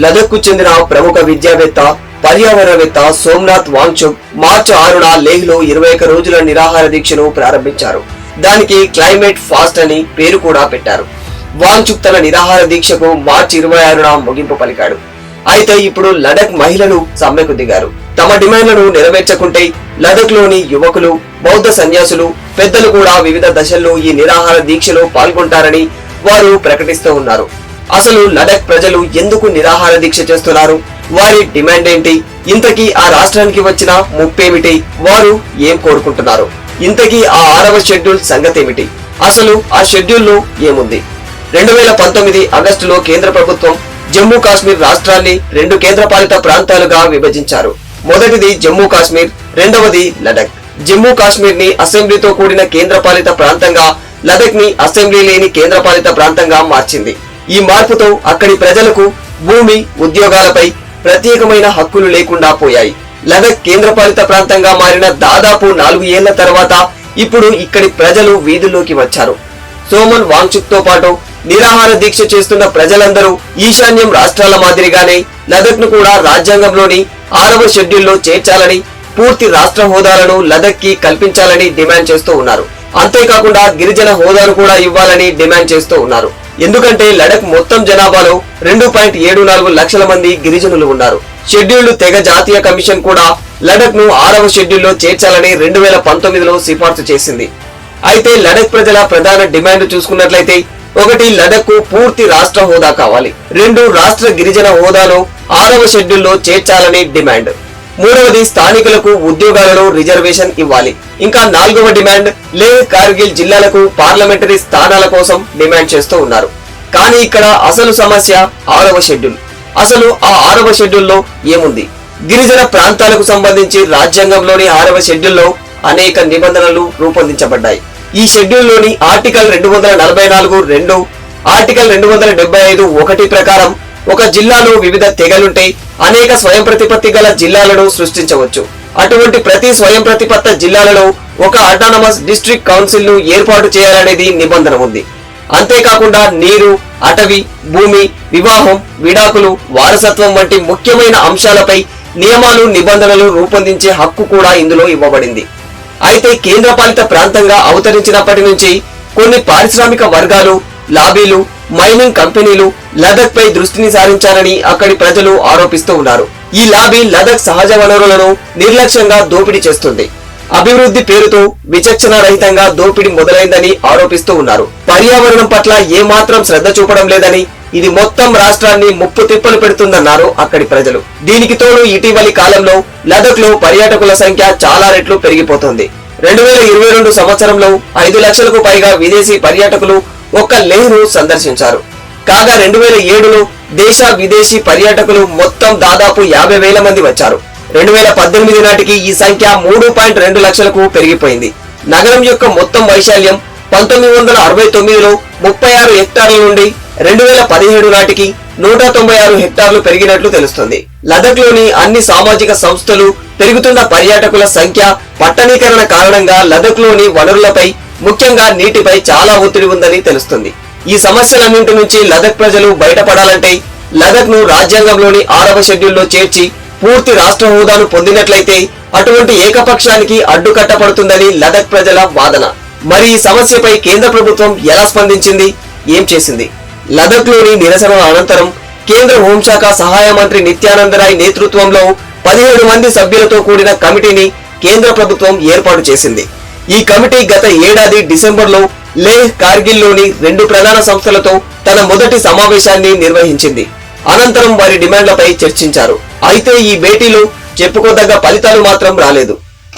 లదక్కు చెందిన ప్రముఖ విద్యావేత్త పర్యావరణవేత్త సోమ్నాథ్ వాంగ్చుక్ మార్చి ఆరున లేహ్లో ఇరవై ఒక్క రోజుల నిరాహార దీక్షను ప్రారంభించారు. దానికి క్లైమేట్ ఫాస్ట్ అని పేరు కూడా పెట్టారు. వాంగ్చుక్ తన నిరాహార దీక్షకు మార్చి ఇరవై ఆరున ముగింపు పలికాడు. అయితే ఇప్పుడు లడక్ మహిళలు సమ్మెకు దిగారు. తమ డిమాండ్లను నెరవేర్చకుంటే లడక్లోని యువకులు బౌద్ధ సన్యాసులు పెద్దలు కూడా వివిధ దశల్లో ఈ నిరాహార దీక్షలో పాల్గొంటారని వారు ప్రకటిస్తూ ఉన్నారు. అసలు లడక్ ప్రజలు ఎందుకు నిరాహార దీక్ష చేస్తున్నారు? వారి డిమాండ్ ఏంటి? ఇంతకీ ఆ రాష్ట్రానికి వచ్చిన ముప్పేమిటి? వారు ఏం కోరుకుంటున్నారు? ఇంతకీ ఆ ఆరవ షెడ్యూల్ సంగతేమిటి? అసలు ఆ షెడ్యూల్లో ఏముంది? రెండు వేల పంతొమ్మిది ఆగస్టులో కేంద్ర ప్రభుత్వం జమ్మూ కాశ్మీర్ రాష్ట్రాన్ని రెండు కేంద్రపాలిత ప్రాంతాలుగా విభజించారు. మొదటిది జమ్మూ కాశ్మీర్ రెండవది లడక్ జమ్మూ కాశ్మీర్ని అసెంబ్లీతో కూడిన కేంద్రపాలిత ప్రాంతంగా లడక్ని అసెంబ్లీ లేని కేంద్రపాలిత ప్రాంతంగా మార్చింది. ఈ మార్పుతో అక్కడి ప్రజలకు భూమి ఉద్యోగాలపై ప్రత్యేకమైన హక్కులు లేకుండా పోయాయి. లడక్ కేంద్రపాలిత ప్రాంతంగా మారిన దాదాపు నాలుగు ఏళ్ళ తర్వాత ఇప్పుడు ఇక్కడి ప్రజలు వీధుల్లోకి వచ్చారు. సోమన్ వాంగ్చుక్తో పాటు నిరాహార దీక్ష చేస్తున్న ప్రజలందరూ ఈశాన్యం రాష్ట్రాల మాదిరిగానే లదక్ను కూడా రాజ్యాంగంలోని ఆరవ షెడ్యూల్లో చేర్చాలని పూర్తి రాష్ట్ర హోదాలను లదక్కి కల్పించాలని డిమాండ్ చేస్తూ ఉన్నారు. అంతేకాకుండా గిరిజన హోదాను కూడా ఇవ్వాలని డిమాండ్ చేస్తూ ఉన్నారు. ఎందుకంటే లడక్ మొత్తం జనాభాలో రెండు పాయింట్ ఏడు నాలుగు లక్షల మంది గిరిజనులు ఉన్నారు. షెడ్యూల్డ్ తెగ జాతీయ కమిషన్ కూడా లడక్ను ఆరవ షెడ్యూల్లో చేర్చాలని రెండు వేల పంతొమ్మిదిలో సిఫార్సు చేసింది. అయితే లడక్ ప్రజల ప్రధాన డిమాండ్ చూసుకున్నట్లయితే ఒకటి లడక్కు పూర్తి రాష్ట్ర హోదా కావాలి. రెండు రాష్ట్ర గిరిజన హోదాను ఆరవ షెడ్యూల్లో చేర్చాలని డిమాండ్. మూడవది స్థానికులకు ఉద్యోగాలలో రిజర్వేషన్ ఇవ్వాలి. ఇంకా నాలుగవ డిమాండ్ లేహ్ కార్గిల్ జిల్లాలకు పార్లమెంటరీ స్థానాల కోసం డిమాండ్ చేస్తూ ఉన్నారు. కానీ ఇక్కడ అసలు సమస్య ఆరవ షెడ్యూల్. అసలు ఆ ఆరవ షెడ్యూల్లో ఏముంది? గిరిజన ప్రాంతాలకు సంబంధించి రాజ్యాంగంలోని ఆరవ షెడ్యూల్లో అనేక నిబంధనలు రూపొందించబడ్డాయి. ఈ షెడ్యూల్లోని ఆర్టికల్ రెండు వందల నలభై నాలుగు రెండు ఆర్టికల్ రెండు వందల డెబ్బై ఐదు ఒకటి ప్రకారం ఒక జిల్లాలో వివిధ తెగలుంటే అనేక స్వయం ప్రతిపత్తి గల జిల్లాలను సృష్టించవచ్చు. అటువంటి ప్రతి స్వయం ప్రతిపత్త జిల్లాలలో ఒక అటానమస్ డిస్ట్రిక్ట్ కౌన్సిల్ను ఏర్పాటు చేయాలనేది నిబంధన ఉంది. అంతేకాకుండా నీరు అటవీ భూమి వివాహం విడాకులు వారసత్వం వంటి ముఖ్యమైన అంశాలపై నియమాలు నిబంధనలు రూపొందించే హక్కు కూడా ఇందులో ఇవ్వబడింది. అయితే కేంద్రపాలిత ప్రాంతంగా అవతరించినప్పటి నుంచి కొన్ని పారిశ్రామిక వర్గాలు లాబీలు మైనింగ్ కంపెనీలు లదక్ పై దృష్టిని సారించారని అక్కడి ప్రజలు ఆరోపిస్తూ ఉన్నారు. ఈ లాబీ లదక్ సహజ వనరులను నిర్లక్ష్యంగా దోపిడీ చేస్తుంది. అభివృద్ధి పేరుతో విచక్షణ రహితంగా దోపిడీ మొదలైందని ఆరోపిస్తూ ఉన్నారు. పర్యావరణం పట్ల ఏమాత్రం శ్రద్ధ చూపడం లేదని ఇది మొత్తం రాష్ట్రాన్ని ముప్పు తిప్పలు పెడుతుందన్నారు అక్కడి ప్రజలు. దీనికి తోడు ఇటీవలి కాలంలో లదక్లో పర్యాటకుల సంఖ్య చాలా రెట్లు పెరిగిపోతుంది. రెండు వేల ఇరవై రెండు సంవత్సరంలో ఐదు లక్షలకు పైగా విదేశీ పర్యాటకులు ఒక్క లేహ్ను సందర్శించారు. కాగా రెండు వేల ఏడులో దేశ విదేశీ పర్యాటకులు మొత్తం దాదాపు యాభై వేల మంది వచ్చారు. రెండు వేల పద్దెనిమిది నాటికి ఈ సంఖ్య మూడు పాయింట్ రెండు లక్షలకు పెరిగిపోయింది. నగరం యొక్క మొత్తం వైశాల్యం పంతొమ్మిది వందల అరవై తొమ్మిదిలో ముప్పై ఆరు హెక్టార్ల నుండి రెండు వేల పదిహేడు నాటికి నూట తొంభై ఆరు హెక్టార్లు పెరిగినట్లు తెలుస్తుంది. లదక్లోని అన్ని సామాజిక సంస్థలు పెరుగుతున్న పర్యాటకుల సంఖ్య పట్టణీకరణ కారణంగా లదక్లోని వనరులపై ముఖ్యంగా నీటిపై చాలా ఒత్తిడి ఉందని తెలుస్తుంది. ఈ సమస్యలన్నింటి నుంచి లదక్ ప్రజలు బయటపడాలంటే లదక్ను రాజ్యాంగంలోని ఆరవ షెడ్యూల్లో చేర్చి పూర్తి రాష్ట్ర హోదాను పొందినట్లయితే అటువంటి ఏకపక్షానికి అడ్డుకట్టపడుతుందని లదక్ ప్రజల వాదన. మరి ఈ సమస్యపై కేంద్ర ప్రభుత్వం ఎలా స్పందించింది? ఏం చేసింది? లదక్లోని నిరసన అనంతరం కేంద్ర హోంశాఖ సహాయ మంత్రి నిత్యానంద రాయ్ నేతృత్వంలో పదిహేడు మంది సభ్యులతో కూడిన కమిటీని కేంద్ర ప్రభుత్వం ఏర్పాటు చేసింది. ఈ కమిటీ గత ఏడాది డిసెంబర్లో లేహ్ కార్గిల్లోని రెండు ప్రధాన సంస్థలతో తన మొదటి సమావేశాన్ని నిర్వహించింది. అనంతరం వారి డిమాండ్లపై చర్చించారు. అయితే ఈ భేటీలో చెప్పుకోదగ్గ ఫలితాలు మాత్రం రాలేదు.